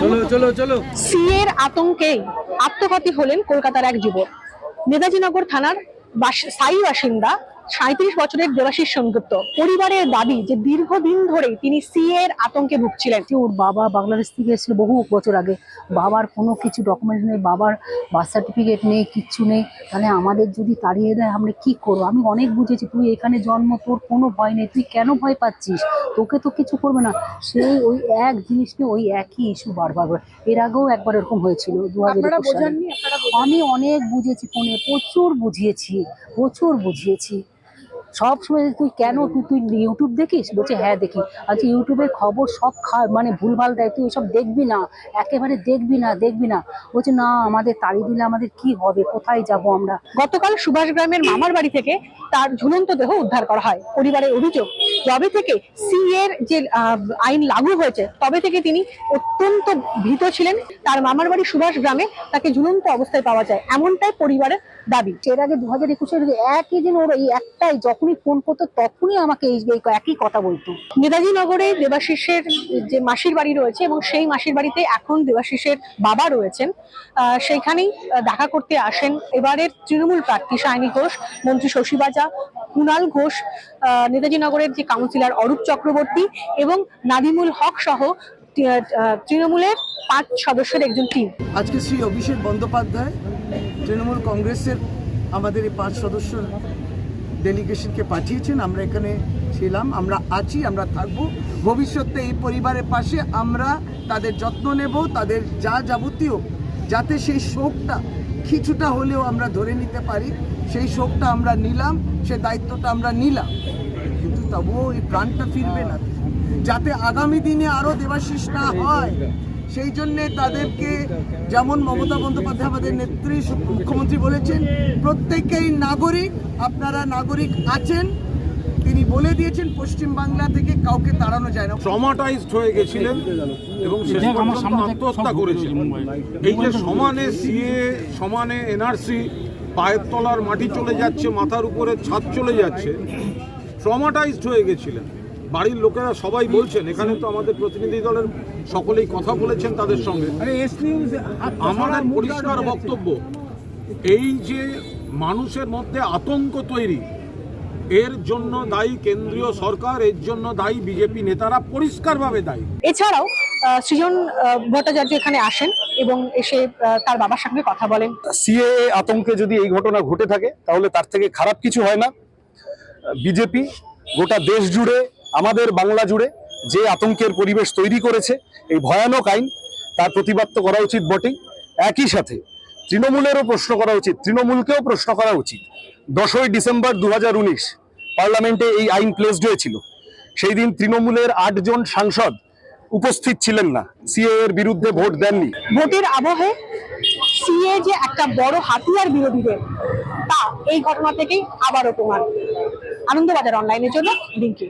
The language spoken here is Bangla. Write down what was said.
চলো চলো আতঙ্কে আত্মঘাতী হলেন কলকাতার এক যুবক। নেতাজিনগর থানার সাই বাসিন্দা সাঁত্রিশ বছরের দেবাশিস সেনগুপ্ত পরিবারের দাবি যে দীর্ঘদিন ধরে তিনি সিএ এর আতঙ্কে ভুগছিলেন। ওর বাবা বাংলাদেশ থেকে এসেছিল বহু বছর আগে। বাবার কোনো কিছু ডকুমেন্ট নেই বাবার বার্থ সার্টিফিকেট নেই কিচ্ছু নেই। তাহলে আমাদের যদি তাড়িয়ে দেয় আমরা কি করব? আমি অনেক বুঝেছি তুই এখানে জন্ম তোর কোনো ভয় নেই। তুই কেন ভয় পাচ্ছিস? তোকে তো কিছু করবে না। সেই ওই এক জিনিস নিয়ে ওই একই ইস্যু বারবার। এর আগেও একবার এরকম হয়েছিল দু হাজার? আমি অনেক বুঝেছি ফোনে প্রচুর বুঝিয়েছি প্রচুর বুঝিয়েছি। সব সময় তুই কেন, তুই তুই ইউটিউব দেখিস? বলছে হ্যাঁ দেখি। আচ্ছা ইউটিউবের খবর সব খা মানে ভুলভাল দেয় তুই এসব দেখবি না। একেবারে দেখবি না দেখবি না। বলছে, না, আমাদের তাড়ি দিলে আমাদের কি হবে? কোথায় যাব আমরা? গতকাল সুভাষ গ্রামের মামার বাড়ি থেকে তার ঝুলন্ত দেহ উদ্ধার করা হয়। পরিবারের অভিযোগ, যবে থেকে সি এর যে আইন লাগু হয়েছে, তবে থেকে তিনি অত্যন্ত ভীত ছিলেন। তার মামার বাড়ি সুভাষ গ্রামে তাকে ঝুলন্ত অবস্থায় পাওয়া যায়। এমনটাই পরিবারের দাবি। এর আগে দু হাজার একুশের একই দিন ওর এই একটাই যখনই ফোন করতো, তখনই আমাকে এই একই কথা বলতো। নেতাজি নগরে দেবাশিসের যে মাসির বাড়ি রয়েছে এবং সেই মাসির বাড়িতে এখন দেবাশিসের বাবা রয়েছেন সেইখানেই দেখা করতে আসেন। এবারের তৃণমূল প্রার্থী সায়নী ঘোষ, মন্ত্রী শশী বাজা, কুণাল ঘোষ নেতাজি নগরের যে কাউন্সিলর অরূপ চক্রবর্তী এবং নাদিমুল হক সহ তৃণমূলের পাঁচ সদস্যের একজন টিম আজকে শ্রী অভিষেক বন্দ্যোপাধ্যায় তৃণমূল কংগ্রেসের আমাদের এই পাঁচ সদস্য ডেলিগেশনকে পাঠিয়েছেন। আমরা এখানে ছিলাম, আমরা আছি, আমরা থাকব। ভবিষ্যতে এই পরিবারের পাশে আমরা তাদের যত্ন নেব, তাদের যা যাবতীয়, যাতে সেই শোকটা কিছুটা হলেও আমরা ধরে নিতে পারি। সেই শোকটা আমরা নিলাম, সে দায়িত্বটা আমরা নিলাম। কিন্তু তবুও এই প্রাণটা ফিরবে না। যাতে আগামী দিনে আরও দেবাশিস না হয়। সেই জন্যে তাদেরকে যেমন মমতা বন্দ্যোপাধ্যায় আমাদের নেত্রী মুখ্যমন্ত্রী বলেছেন প্রত্যেকেই নাগরিক আপনারা নাগরিক আছেন। তিনি বলে দিয়েছেন পশ্চিম বাংলা থেকে কাউকে তাড়ানো যায় না। ট্রমাটাইজড হয়ে গেছিলেন এবং শেষ পর্যন্ত আত্মহত্যা করেছিলেন এই যে সমানে সিএ সমানে এনআরসি পায়ের তলার মাটি চলে যাচ্ছে মাথার উপরে ছাদ চলে যাচ্ছে ট্রমাটাইজড হয়ে গেছিলেন। বাড়ির লোকেরা সবাই বলছেন এখানে তো আমাদের প্রতিনিধি দলের সকলেই কথা বলেছেন তাদের সঙ্গে। আমাদের পরিষ্কার বক্তব্য এই যে মানুষের মধ্যে আতঙ্ক তৈরি এর জন্য দায়ী কেন্দ্রীয় সরকার এর জন্য দায়ী বিজেপি নেতারা পরিষ্কারভাবে দায়ী। এছাড়াও সৃজন ভট্টাচার্য এখানে আসেন এবং এসে তার বাবার সঙ্গে কথা বলেন। সিএ আতঙ্কে যদি এই ঘটনা ঘটে থাকে তাহলে তার থেকে খারাপ কিছু হয় না। বিজেপি গোটা দেশ জুড়ে আমাদের বাংলা জুড়ে যে আতঙ্কের পরিবেশ তৈরি করেছে, এই ভয়ানক আইন, তার প্রতিবাদ তো করা উচিত বটেই। একই সাথে তৃণমূলেরও প্রশ্ন করা উচিত, তৃণমূলকেও প্রশ্ন করা উচিত। দশই ডিসেম্বর দুহাজার উনিশ, পার্লামেন্টে এই আইন প্লেসড হয়েছিল। সেই দিন তৃণমূলের আটজন সাংসদ উপস্থিত ছিলেন না। সিএ এর বিরুদ্ধে ভোট দেননি। ভোটের আবহে সিএ যে একটা বড় হাতিয়ার বিরোধীদের তা এই ঘটনা থেকেই আবারও প্রমাণ। আনন্দবাজার অনলাইনের জন্য লিঙ্কি